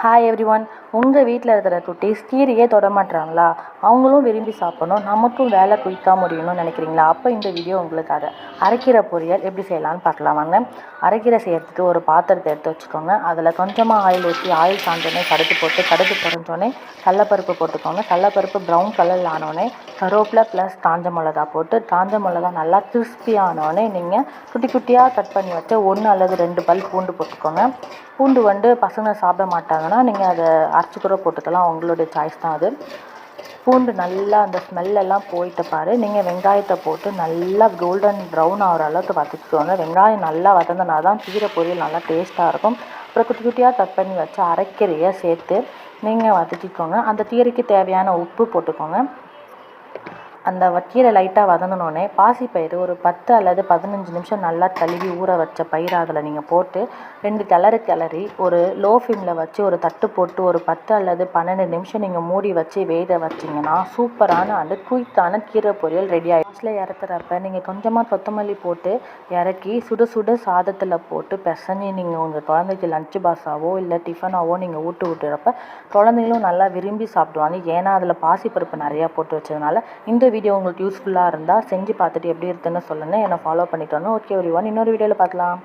Hi every one உங்கள் வீட்டில் இருக்கிற குட்டீஸ் கீரையே தொடமாட்டுறாங்களா அவங்களும் விரும்பி சாப்பிடணும். நமக்கும் வேலை குயிக்காக முடியணும்னு நினைக்கிறீங்களா? அப்போ இந்த வீடியோ உங்களுக்கு அதை அரைக்கீரை பொரியல் எப்படி செய்யலாம்னு பார்க்கலாம் வாங்க. அரைக்கீரை ஒரு பாத்திரத்தை எடுத்து வச்சுக்கோங்க. அதில் கொஞ்சமாக ஆயில் ஊற்றி ஆயில் சாந்தோடனே கடுகு போட்டு கடுகு பொறிஞ்சோடனே கடலப்பருப்பு போட்டுக்கோங்க. கடலப்பருப்பு ப்ரௌன் கலரில் ஆனோடனே கருவேப்பிலை ப்ளஸ் காஞ்ச மிளகா போட்டு காஞ்ச மிளகா நல்லா கிறிஸ்பி ஆனோடனே நீங்கள் குட்டி குட்டியாக கட் பண்ணி வச்சு ஒன்று அல்லது ரெண்டு பல் பூண்டு போட்டுக்கோங்க. பூண்டு வந்து பசங்க சாப்பிட மாட்டாங்க. மாட்டாங்கன்னா நீங்கள் அதை அரைச்சி கூட போட்டுக்கலாம். உங்களுடைய சாய்ஸ் தான் அது. பூண்டு நல்லா அந்த ஸ்மெல்லெல்லாம் போயிட்ட பாரு. நீங்கள் வெங்காயத்தை போட்டு நல்லா கோல்டன் ப்ரௌன் ஆகிற அளவுக்கு வதக்கிக்கோங்க. வெங்காயம் நல்லா வதங்கினா தான் கீரை பொரியல் நல்லா டேஸ்ட்டாக இருக்கும். அப்புறம் குட்டி குட்டியாக கட் பண்ணி வச்சு அரைக்கீரையை சேர்த்து நீங்கள் வதக்கிக்கோங்க. அந்த கீரைக்கு தேவையான உப்பு போட்டுக்கோங்க. அந்த கீரை லைட்டாக வதங்கினோடனே பாசிப்பயிறு ஒரு பத்து அல்லது பதினஞ்சு நிமிஷம் நல்லா கழுவி ஊற வச்ச பயிரை அதில் நீங்கள் போட்டு ரெண்டு கிளறு கிளறி ஒரு லோ ஃப்ளேமில் வச்சு ஒரு தட்டு போட்டு ஒரு பத்து அல்லது பன்னெண்டு நிமிஷம் நீங்கள் மூடி வச்சு வேக வச்சிங்கன்னா சூப்பரான அந்த குயிக்கான கீரை பொரியல் ரெடி ஆகிடும் லாஸ்ட்டில் இறக்குறப்ப நீங்கள் கொஞ்சமாக கொத்தமல்லி போட்டு இறக்கி சுட சுட சாதத்தில் போட்டு பெசஞ்சி நீங்கள் உங்கள் குழந்தைக்கு லஞ்ச் பாக்ஸாவோ இல்லை டிஃபனாவோ நீங்கள் ஊட்டு விட்டுறப்ப குழந்தைங்களும் நல்லா விரும்பி சாப்பிடுவாங்க. ஏன்னா அதில் பாசிப்பருப்பு நிறையா போட்டு வச்சதுனால இந்த வீடியோ உங்களுக்கு யூஸ்ஃபுல்லாக இருந்தால் செஞ்சு பார்த்துட்டு எப்படி இருக்குன்னு சொல்லுங்கள் என்னை ஃபாலோ பண்ணிட்டோன்னு ஓகே ஒரு ஒன் இன்னொரு வீடியோவில் பார்க்கலாம்.